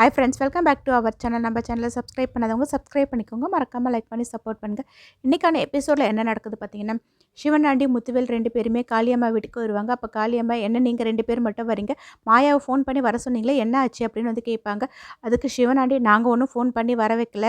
Hi friends welcome back to our channel நம்ம சேனலை subscribe பண்ணாதவங்க சப்ஸ்கிரைப் பண்ணிக்கோங்க. மறக்காமல் லைக் பண்ணி சப்போர்ட் பண்ணுங்கள் இன்றைக்கான எபிசோடில் என்ன நடக்குது பார்த்தீங்கன்னா சிவனாண்டி முத்துவேல் ரெண்டு பேருமே காளியம்மா வீட்டுக்கு வருவாங்க. அப்போ காளியம்மா என்ன நீங்கள் ரெண்டு பேர் மட்டும் வரீங்க? மாயாவை ஃபோன் பண்ணி வர சொன்னீங்களே என்ன ஆச்சு? அப்படின்னு வந்து கேட்பாங்க. அதுக்கு சிவனாண்டி நாங்கள் ஒன்றும் ஃபோன் பண்ணி வர வைக்கல.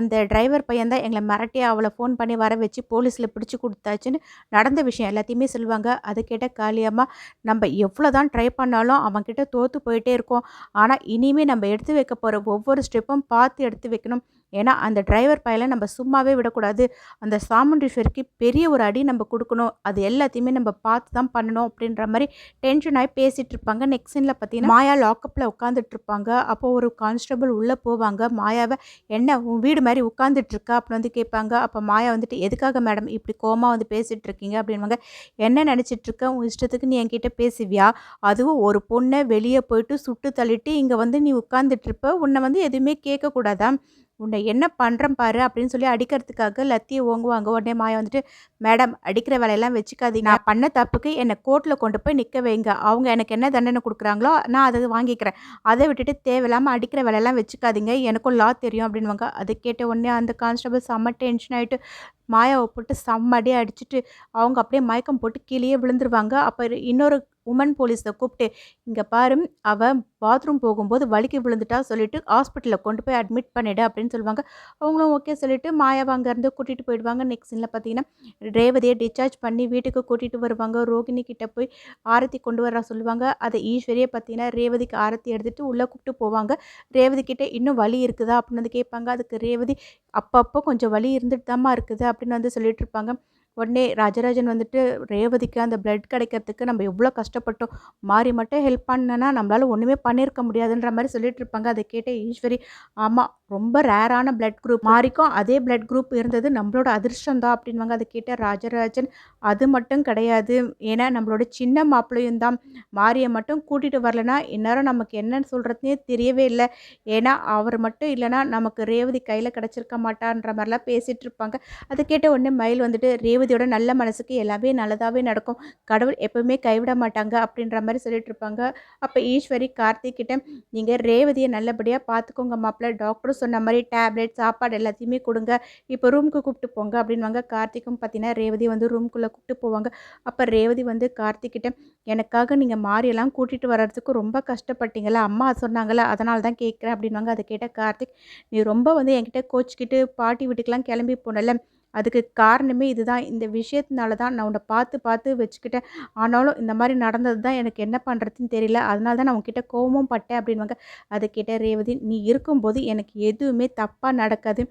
அந்த டிரைவர் பையன் தான் எங்களை மிரட்டி அவளை ஃபோன் பண்ணி வர வச்சு போலீஸில் பிடிச்சி கொடுத்தாச்சுன்னு நடந்த விஷயம் எல்லாத்தையுமே சொல்லுவாங்க. அதை கேட்ட காளியம்மா நம்ம எவ்வளோ தான் ட்ரை பண்ணாலும் அவன்கிட்ட தோற்று போயிட்டே இருக்கோம். ஆனால் இனிமேல் நம்ம எடுத்து வைக்க போகிற ஒவ்வொரு ஸ்டெப்பும் பார்த்து எடுத்து வைக்கணும். ஏன்னா அந்த டிரைவர் பையில நம்ம சும்மாவே விடக்கூடாது. அந்த சாமுண்டீஸ்வரிக்கு பெரிய ஒரு அடி நம்ம கொடுக்கணும். அது எல்லாத்தையுமே நம்ம பார்த்து தான் பண்ணணும் அப்படின்ற மாதிரி டென்ஷன் ஆகி பேசிகிட்டு இருப்பாங்க. நெக்ஸ்ட் சீனில் பார்த்தீங்கன்னா மாயா லாக்கப்பில் உட்காந்துட்டு இருப்பாங்க. அப்போது ஒரு கான்ஸ்டபிள் உள்ளே போவாங்க. மாயாவை என்ன உன் வீடு மாதிரி உட்காந்துட்டு இருக்கா? அப்படின்னு வந்து கேட்பாங்க. அப்போ மாயா வந்துட்டு எதுக்காக மேடம் இப்படி கோமா வந்து பேசிகிட்டு இருக்கீங்க? அப்படின்வாங்க என்ன நினச்சிட்டு இருக்க? உன் இஷ்டத்துக்கு நீ என்கிட்ட பேசுவியா? அதுவும் ஒரு பொண்ணை வெளியே போயிட்டு சுட்டு தள்ளிட்டு இங்கே வந்து நீ உட்காந்துட்டு இருப்ப. உன்னை வந்து எதுவுமே கேட்கக்கூடாதா? உன்னை என்ன பண்ணுறேன் பாரு அப்படின்னு சொல்லி அடிக்கிறதுக்காக லத்தியை ஓங்குவாங்க. உடனே மாயா வந்துட்டு மேடம் அடிக்கிற வேலையெல்லாம் வச்சுக்காதீங்க. நான் பண்ண தப்புக்கு என்னை கோர்ட்டில் கொண்டு போய் நிற்க வைங்க. அவங்க எனக்கு என்ன தண்டனை கொடுக்குறாங்களோ நான் அதை வாங்கிக்கிறேன். அதை விட்டுட்டு தேவையில்லாமல் அடிக்கிற வேலையெல்லாம் வச்சுக்காதீங்க. எனக்கும் லா தெரியும் அப்படின்வாங்க அதை கேட்ட உடனே அந்த கான்ஸ்டபிள் செம்ம டென்ஷன் ஆகிட்டு மாயாவை போட்டு செம்மடியே அடிச்சுட்டு அவங்க அப்படியே மயக்கம் போட்டு கீழேயே விழுந்துருவாங்க. அப்போ இன்னொரு உமன் போலீஸை கூப்பிட்டு இங்கே பாரு அவன் பாத்ரூம் போகும்போது வலிக்கு விழுந்துட்டா சொல்லிட்டு ஹாஸ்பிட்டலில் கொண்டு போய் அட்மிட் பண்ணிடு அப்படின்னு சொல்லுவாங்க. அவங்களும் ஓகே சொல்லிட்டு மாயாவை அங்கேருந்து கூட்டிகிட்டு போயிடுவாங்க. நெக்ஸ்ட் சீனில் பார்த்தீங்கன்னா ரேவதியை டிஸ்சார்ஜ் பண்ணி வீட்டுக்கு கூட்டிகிட்டு வருவாங்க. ரோகிணி கிட்டே போய் ஆரத்தி கொண்டு வர சொல்லுவாங்க. அதை ஈஸ்வரியை பார்த்தீங்கன்னா ரேவதிக்கு ஆரத்தி எடுத்துகிட்டு உள்ளே கூப்பிட்டு போவாங்க. ரேவதி கிட்டே இன்னும் வலி இருக்குதா? அப்படின்னு வந்து கேட்பாங்க. அதுக்கு ரேவதி அப்பப்போ கொஞ்சம் வலி இருந்துட்டு தாம்மா இருக்குது அப்படின்னு வந்து சொல்லிட்டு இருப்பாங்க. உடனே ராஜராஜன் வந்துட்டு ரேவதிக்கு அந்த பிளட் கிடைக்கிறதுக்கு நம்ம எவ்வளோ கஷ்டப்பட்டோம் மாறி மட்டும் ஹெல்ப் பண்ணனா நம்மளால் ஒன்றுமே பண்ணியிருக்க முடியாதுன்ற மாதிரி சொல்லிட்டு இருப்பாங்க. அதை கேட்ட ஈஸ்வரி ஆமாம் ரொம்ப ரேரான பிளட் குரூப் மாறிக்கும் அதே பிளட் குரூப் இருந்தது நம்மளோட அதிர்ஷ்டம் தான் அப்படின்வாங்க அதை கேட்ட ராஜராஜன் அது மட்டும் கிடையாது. ஏன்னா நம்மளோட சின்ன மாப்பிள்ளையும் தான். மாரியை மட்டும் கூட்டிகிட்டு வரலனா இந்நேரம் நமக்கு என்னன்னு சொல்கிறதுனே தெரியவே இல்லை. ஏன்னா அவர் மட்டும் இல்லைனா நமக்கு ரேவதி கையில் கிடச்சிருக்க மாட்டான்ற மாதிரிலாம் பேசிகிட்டு இருப்பாங்க. அதை கேட்ட உடனே மயில் வந்துட்டு ரேவதி நிம்மதியோட நல்ல மனசுக்கு எல்லாமே நல்லதாகவே நடக்கும். கடவுள் எப்பவுமே கைவிட மாட்டாங்க அப்படின்ற மாதிரி சொல்லிட்டு இருப்பாங்க அப்போ ஈஸ்வரி கார்த்திக்கிட்ட நீங்கள் ரேவதியை நல்லபடியாக பார்த்துக்கோங்க மாப்பிள்ள டாக்டரும் சொன்ன மாதிரி டேப்லெட் சாப்பாடு எல்லாத்தையுமே கொடுங்க. இப்போ ரூமுக்கு கூப்பிட்டு போங்க அப்படின்வாங்க கார்த்திக்கும் பார்த்தீங்கன்னா ரேவதி வந்து ரூம்குள்ளே கூப்பிட்டு போவாங்க. அப்போ ரேவதி வந்து கார்த்திக்கிட்ட எனக்காக நீங்கள் மாறியெல்லாம் கூட்டிகிட்டு வர்றதுக்கு ரொம்ப கஷ்டப்பட்டீங்களா அம்மா சொன்னாங்களா அதனால தான் கேட்குறேன் அப்படின்வாங்க அதை கேட்ட கார்த்திக் நீ ரொம்ப வந்து என்கிட்ட கோச்சிக்கிட்டு பாட்டி வீட்டுக்கெலாம் கிளம்பி போனல அதுக்கு காரணமே இதுதான். இந்த விஷயத்தினால தான் நான் உன்னை பார்த்து பார்த்து வச்சுக்கிட்டேன். ஆனாலும் இந்த மாதிரி நடந்தது தான் எனக்கு என்ன பண்ணுறதுன்னு தெரியல. அதனால தான் நான் உங்ககிட்ட கோபமும் பட்டேன் அப்படின்வாங்க அதுக்கிட்ட ரேவதி நீ இருக்கும்போது எனக்கு எதுவுமே தப்பாக நடக்காது.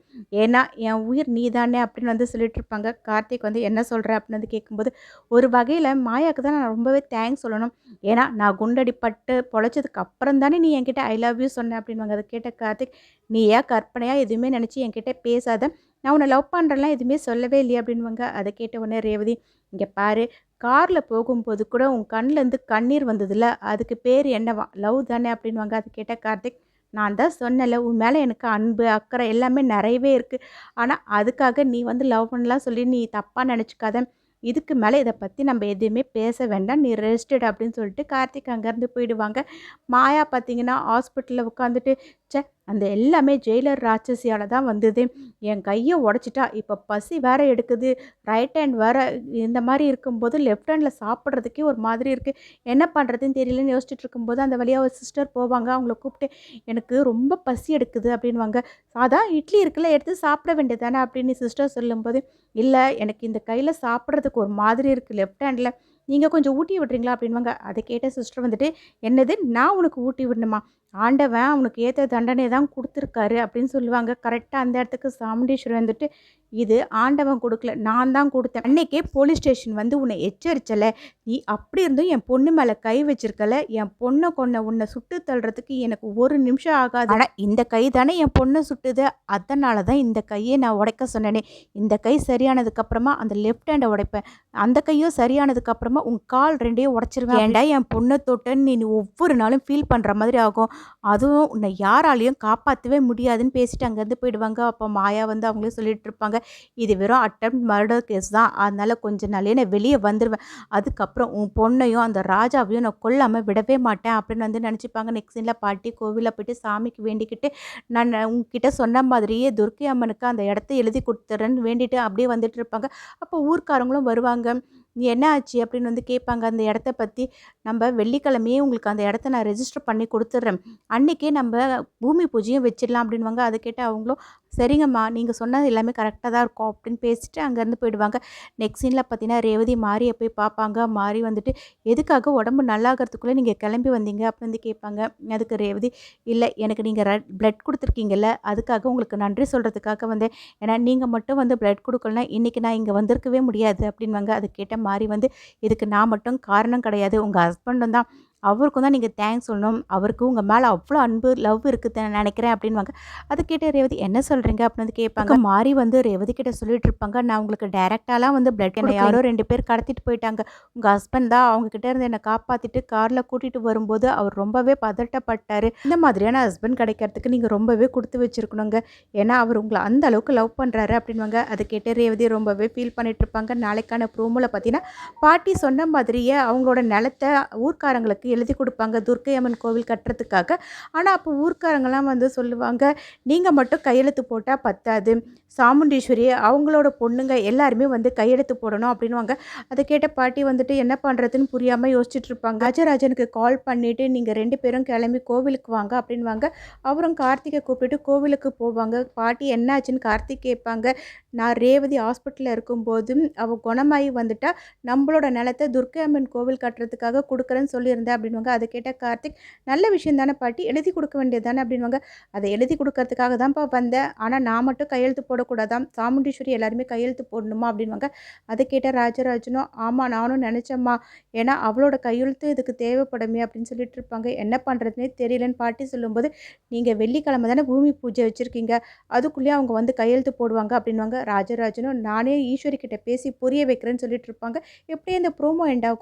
ஏன்னா என் உயிர் நீ தானே அப்படின்னு வந்து சொல்லிட்டு இருப்பாங்க. கார்த்திக் வந்து என்ன சொல்கிற அப்படின்னு வந்து கேட்கும்போது ஒரு வகையில் மாயாவுக்கு தான் நான் ரொம்பவே தேங்க்ஸ் சொல்லணும். ஏன்னா நான் குண்டடிப்பட்டு பொழைச்சதுக்கு அப்புறம் தானே நீ என்கிட்ட ஐ லவ் யூ சொன்ன அப்படின்வாங்க அதை கேட்ட கார்த்திக் நீ ஏன் கற்பனையாக எதுவுமே நினச்சி என்கிட்ட பேசாத. நான் உன்னை லவ் பண்ணுறலாம் எதுவுமே சொல்லவே இல்லையே அப்படின்வாங்க அதை கேட்ட உடனே ரேவதி இங்கே பாரு காரில் போகும்போது கூட உன் கண்ணிலேருந்து கண்ணீர் வந்ததில்ல அதுக்கு பேர் என்னவா? லவ் தானே? அப்படின்வாங்க அதை கேட்ட கார்த்திக் நான் தான் சொன்னல உன் மேலே எனக்கு அன்பு அக்கறை எல்லாமே நிறையவே இருக்குது ஆனால் அதுக்காக நீ வந்து லவ் பண்ணலாம் சொல்லி நீ தப்பாக நினச்சிக்காத. இதுக்கு மேலே இதை பற்றி நம்ம எதுவுமே பேச வேண்டாம். நீ ரெஸ்டட் அப்படின்னு சொல்லிட்டு கார்த்திக் அங்கேருந்து போயிடுவாங்க. மாயா பார்த்தீங்கன்னா ஹாஸ்பிட்டலில் உட்காந்துட்டு சே அந்த எல்லாமே ஜெயிலர் ராட்சசியால் தான் வந்தது. என் கையை உடச்சிட்டா இப்போ பசி வேற எடுக்குது. ரைட் ஹேண்ட் வேற இந்த மாதிரி இருக்கும்போது லெஃப்ட் ஹேண்டில் சாப்பிட்றதுக்கே ஒரு மாதிரி இருக்குது என்ன பண்ணுறதுன்னு தெரியலன்னு யோசிச்சுட்டு இருக்கும்போது அந்த வழியாக ஒரு சிஸ்டர் போவாங்க. அவங்கள கூப்பிட்டு எனக்கு ரொம்ப பசி எடுக்குது அப்படின்வாங்க சாதா இட்லி இருக்குல்ல எடுத்து சாப்பிட வேண்டியது தானே அப்படின்னு சிஸ்டர் சொல்லும்போது இல்லை எனக்கு இந்த கையில் சாப்பிட்றதுக்கு ஒரு மாதிரி இருக்குது லெஃப்ட் ஹேண்டில் நீங்கள் கொஞ்சம் ஊட்டி விட்றீங்களா? அப்படின்வாங்க அதை கேட்ட சிஸ்டர் வந்துட்டு என்னது? நான் உனக்கு ஊட்டி விடணுமா? ஆண்டவன் அவனுக்கு ஏற்ற தண்டனை தான் கொடுத்துருக்காரு அப்படின்னு சொல்லுவாங்க. கரெக்டாக அந்த இடத்துக்கு சாமுண்டீஸ்வரர் வந்துட்டு இது ஆண்டவன் கொடுக்கல நான் தான் கொடுத்தேன். அன்னைக்கே போலீஸ் ஸ்டேஷன் வந்து உன்னை எச்சரிச்சல. நீ அப்படி இருந்தும் என் பொண்ணு மேலே கை வச்சிருக்கல. என் பொண்ணை கொன்ன உன்னை சுட்டு தள்ளுறதுக்கு எனக்கு ஒரு நிமிஷம் ஆகாது. ஆனால் இந்த கை தானே என் பொண்ணை சுட்டுது. அதனால தான் இந்த கையை நான் உடைக்க சொன்னேனே. இந்த கை சரியானதுக்கப்புறமா அந்த லெஃப்ட் ஹேண்டை உடைப்பேன். அந்த கையும் சரியானதுக்கப்புறமா உன் கால் ரெண்டையும் உடச்சிருவேன். ஏன்டா என் பொண்ணை தொட்டேன்னு நீ ஒவ்வொரு நாளும் ஃபீல் பண்ணுற மாதிரி ஆகும். அதுவும் உன்னை யாராலையும் காப்பாற்றவே முடியாதுன்னு பேசிட்டு அங்கேருந்து போயிடுவாங்க. அப்போ மாயா வந்து அவங்களே சொல்லிட்டு இருப்பாங்க இது வெறும் அட்டம் மர்டர் கேஸ் தான். அதனால் கொஞ்ச நாளே நான் வெளியே வந்துடுவேன் அதுக்கப்புறம் உன் பொண்ணையும் அந்த ராஜாவையும் நான் கொல்லாமல் விடவே மாட்டேன். அப்படின்னு வந்து நினச்சிப்பாங்க. நெக்ஸ்ட் சீனில் பாட்டி கோவிலில் போயிட்டு சாமிக்கு வேண்டிக்கிட்டு நான் உங்ககிட்ட சொன்ன மாதிரியே துர்க்கை அம்மனுக்கு அந்த இடத்த எழுதி கொடுத்துட்றேன்னு வேண்டிட்டு அப்படியே வந்துட்டு இருப்பாங்க. அப்போ ஊர்க்காரங்களும் வருவாங்க. என்ன ஆச்சு அப்படின்னு வந்து கேட்பாங்க. அந்த இடத்த பற்றி நம்ம வெள்ளிக்கிழமையே உங்களுக்கு அந்த இடத்த நான் ரெஜிஸ்டர் பண்ணி கொடுத்துட்றேன். அன்றைக்கே நம்ம பூமி பூஜையும் வச்சிடலாம் அப்படின்வாங்க அதை கேட்டு அவங்களும் சரிங்கம்மா நீங்கள் சொன்னது எல்லாமே கரெக்டாக தான் இருக்கும் அப்படின்னு பேசிட்டு அங்கேருந்து போயிடுவாங்க. நெக்ஸ்ட் சீனில் பார்த்தீங்கன்னா ரேவதி மாரியை போய் பார்ப்பாங்க. மாறி வந்துட்டு எதுக்காக உடம்பு நல்லாகிறதுக்குள்ளே நீங்கள் கிளம்பி வந்தீங்க? அப்படின்னு வந்து கேட்பாங்க. அதுக்கு ரேவதி இல்லை எனக்கு நீங்கள் ரெட் பிளட் கொடுத்துருக்கீங்கல்ல அதுக்காக உங்களுக்கு நன்றி சொல்கிறதுக்காக வந்தேன். ஏன்னா நீங்கள் மட்டும் வந்து பிளட் கொடுக்கலனா இன்றைக்கி நான் இங்கே வந்திருக்கவே முடியாது. அப்படின்வாங்க அது கேட்ட மாறி வந்து இதுக்கு நான் மட்டும் காரணம் கிடையாது. உங்கள் ஹஸ்பண்டும் தான் அவருக்கும் தான் நீங்கள் தேங்க்ஸ் சொல்லணும். அவருக்கு உங்கள் மேலே அவ்வளோ அன்பு லவ் இருக்குது நினைக்கிறேன் அப்படின்வாங்க அது கேட்டு ரேவதி என்ன சொல்கிறீங்க அப்படின்னு வந்து கேட்பாங்க மாறி வந்து ரேவதி கிட்ட சொல்லிட்டு இருப்பாங்க. நான் உங்களுக்கு டேரெக்டாலாம் வந்து பிளட் என்னை யாரோ ரெண்டு பேர் கடத்திட்டு போயிட்டாங்க. உங்கள் ஹஸ்பண்ட் தான் அவங்க கிட்ட இருந்து என்னை காப்பாற்றிட்டு காரில் கூட்டிகிட்டு வரும்போது அவர் ரொம்பவே பதட்டப்பட்டார். இந்த மாதிரியான ஹஸ்பண்ட் கிடைக்கிறதுக்கு நீங்கள் ரொம்பவே கொடுத்து வச்சுருக்கணுங்க. ஏன்னா அவர் உங்களை அந்த அளவுக்கு லவ் பண்ணுறாரு அப்படின்வாங்க அதை கேட்டு ரேவதி ரொம்பவே ஃபீல் பண்ணிட்டு இருப்பாங்க. நாளைக்கான ப்ரோமோவில் பார்த்தீங்கன்னா பாட்டி சொன்ன மாதிரியே அவங்களோட நிலத்தை ஊர்க்காரங்களுக்கு எழுதி கொடுப்பாங்க துர்க்கை அம்மன் கோவில் கட்டுறதுக்காக. ஆனால் அப்போ ஊர்க்காரங்கெல்லாம் வந்து சொல்லுவாங்க நீங்கள் மட்டும் கையெழுத்து போட்டால் பத்தாது. சாமுண்டீஸ்வரி அவங்களோட பொண்ணுங்க எல்லாருமே வந்து கையெழுத்து போடணும் அப்படின்வாங்க அதை கேட்ட பாட்டி வந்துட்டு என்ன பண்ணுறதுன்னு புரியாமல் யோசிச்சுட்டு இருப்பாங்க. ராஜராஜனுக்கு கால் பண்ணிவிட்டு நீங்கள் ரெண்டு பேரும் கிளம்பி கோவிலுக்கு வாங்க அப்படின்வாங்க அவரும் கார்த்திகை கூப்பிட்டு கோவிலுக்கு போவாங்க. பாட்டி என்னாச்சுன்னு கார்த்திக் கேட்பாங்க. நான் ரேவதி ஹாஸ்பிட்டலில் இருக்கும்போது அவள் குணமாகி வந்துட்டா நம்மளோட நிலத்தை துர்க்கை அம்மன் கோவில் கட்டுறதுக்காக கொடுக்குறேன்னு சொல்லியிருந்தேன் அப்படின்வாங்க அதை கேட்டால் கார்த்திக் நல்ல விஷயம் தானே பாட்டி எழுதி கொடுக்க வேண்டியது தானே? அப்படின்வாங்க அதை எழுதி கொடுக்கறதுக்காக தான்ப்பா வந்தேன். ஆனால் நான் மட்டும் கையெழுத்து போடக்கூடாதான் சாமுண்டீஸ்வரி எல்லாருமே கையெழுத்து போடணுமா? அப்படின்வாங்க அதை கேட்டால் ராஜராஜனும் ஆமாம் நானும் நினச்சேம்மா. ஏன்னா அவளோட கையெழுத்து இதுக்கு தேவைப்படுமே அப்படின்னு சொல்லிட்டு இருப்பாங்க. என்ன பண்ணுறதுனே தெரியலன்னு பாட்டி சொல்லும்போது நீங்கள் வெள்ளிக்கிழமை தானே பூமி பூஜை வச்சுருக்கீங்க. அதுக்குள்ளேயே அவங்க வந்து கையெழுத்து போடுவாங்க அப்படின்வாங்க ராஜராஜனும் நானே ஈஸ்வரி கிட்ட பேசி புரிய வைக்கிறேன்னு சொல்லிட்டு இருப்பாங்க. எப்படி இந்த ப்ரோமோ எண்டாகும்.